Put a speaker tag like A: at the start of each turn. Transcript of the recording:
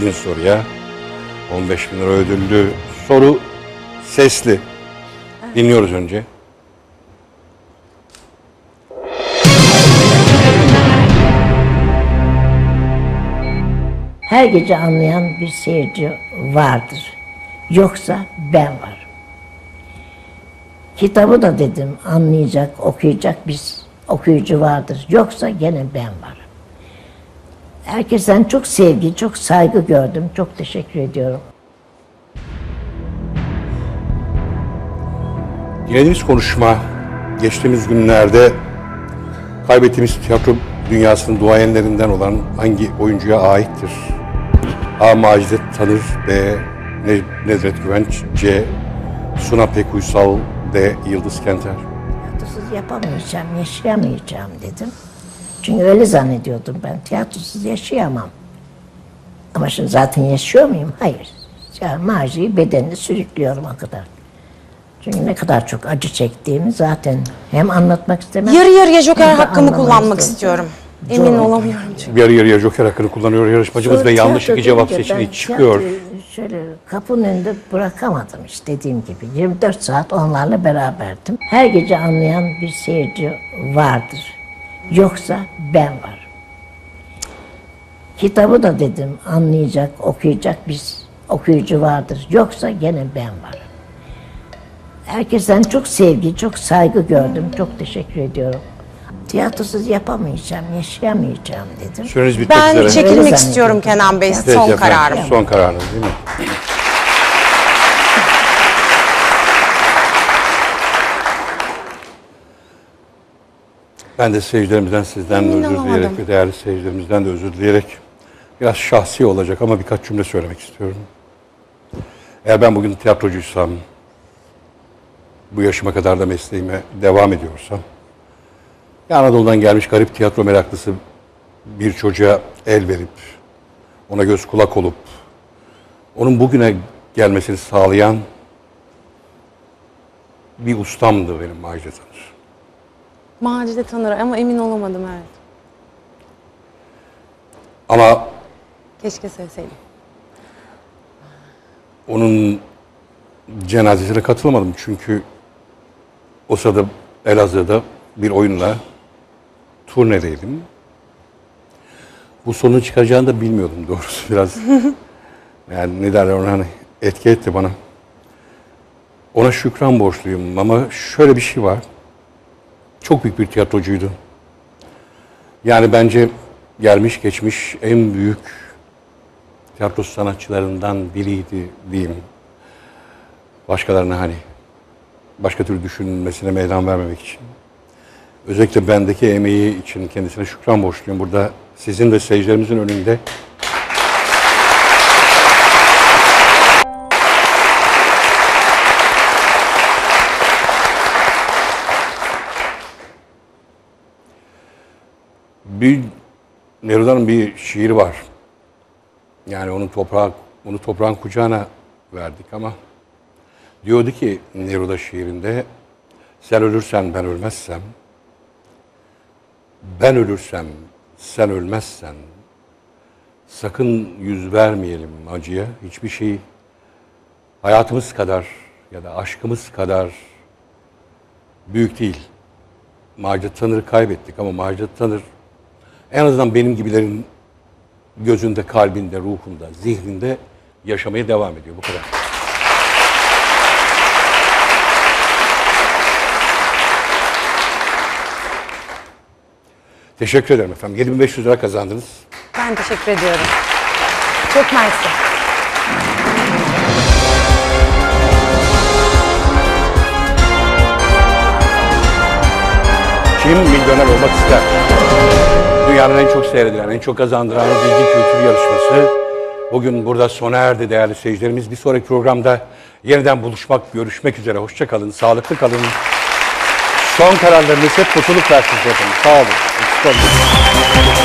A: Bilin soruya. 15 bin lira ödüllü soru sesli. Dinliyoruz önce.
B: Her gece anlayan bir seyirci vardır. Yoksa ben varım. Kitabı da dedim anlayacak, okuyacak bir okuyucu vardır. Yoksa gene ben varım. Herkesten çok sevgi, çok saygı gördüm. Çok teşekkür ediyorum.
A: Dinlediğimiz konuşma geçtiğimiz günlerde kaybettiğimiz tiyatro dünyasının duayenlerinden olan hangi oyuncuya aittir? A. Macide Tanır B. Ne- Nedret Güvenç C. Suna Pekuysal D. Yıldız Kenter
B: Tiyatrosuz yapamayacağım, yaşayamayacağım dedim. Çünkü öyle zannediyordum ben. Tiyatrosuz yaşayamam. Ama şimdi zaten yaşıyor muyum? Hayır. Yani marjiyi bedenini sürüklüyorum o kadar. Çünkü ne kadar çok acı çektiğimi zaten hem anlatmak istemem.
C: Yarı yarıya joker hakkımı kullanmak istiyorum. Emin
B: Zor.
C: olamıyorum çünkü.
A: Yarı yarıya joker hakkını kullanıyor yarışmacımız
B: Sonra
A: ve yanlış
B: tiyatro
A: iki cevap
B: deyince
A: seçeneği
B: ben
A: çıkıyor.
B: tiyatroyu Şöyle kapının önünde bırakamadım işte dediğim gibi. 24 saat onlarla beraberdim. Her gece anlayan bir seyirci vardır. Yoksa ben varım. Kitabı da dedim anlayacak, okuyacak bir okuyucu vardır. Yoksa gene ben varım. Herkesten çok sevgi, çok saygı gördüm. Çok teşekkür ediyorum. Tiyatrosuz yapamayacağım, yaşayamayacağım dedim.
A: Süreniz bitmek
C: Ben
A: üzere.
C: çekilmek istiyorum. Kenan Bey.
B: Evet,
C: Son
A: efendim,
C: kararım.
A: Son kararınız değil mi? Ben de seyircilerimizden sizden de özür dileyerek ve değerli seyircilerimizden de özür dileyerek biraz şahsi olacak ama birkaç cümle söylemek istiyorum. Eğer ben bugün tiyatrocuysam, bu yaşıma kadar da mesleğime devam ediyorsam, ya Anadolu'dan gelmiş garip tiyatro meraklısı bir çocuğa el verip, ona göz kulak olup, onun bugüne gelmesini sağlayan bir ustamdı benim Macide Tanır.
C: Macide tanır ama emin olamadım evet.
A: Ama
C: Keşke sevseydim.
A: onun cenazesine katılamadım çünkü o sırada Elazığ'da bir oyunla turnedeydim. Bu sonun çıkacağını da bilmiyordum doğrusu biraz. yani ne derler ona hani etki etti bana. Ona şükran borçluyum ama şöyle bir şey var. Çok büyük bir tiyatrocuydu. Yani bence gelmiş geçmiş en büyük tiyatro sanatçılarından biriydi diyeyim. Başkalarına hani başka türlü düşünmesine meydan vermemek için. Özellikle bendeki emeği için kendisine şükran borçluyum. Burada sizin ve seyircilerimizin önünde bir Neruda'nın bir şiiri var. Yani onu toprağa, onu toprağın kucağına verdik ama diyordu ki Neruda şiirinde sen ölürsen ben ölmezsem ben ölürsem sen ölmezsen sakın yüz vermeyelim acıya hiçbir şey hayatımız kadar ya da aşkımız kadar büyük değil. Macit Tanır'ı kaybettik ama Macit Tanır en azından benim gibilerin gözünde, kalbinde, ruhunda, zihninde yaşamaya devam ediyor. Bu kadar. Teşekkür ederim efendim. 7500 lira kazandınız.
C: Ben teşekkür ediyorum. Çok mersi.
A: Kim milyoner olmak ister? Dünyanın en çok seyredilen, en çok kazandıran bilgi kültür yarışması bugün burada sona erdi değerli seyircilerimiz. Bir sonraki programda yeniden buluşmak, görüşmek üzere. Hoşça kalın, sağlıklı kalın. Son kararlarınız hep mutluluk versin. Sağ olun. Eksik olmayın.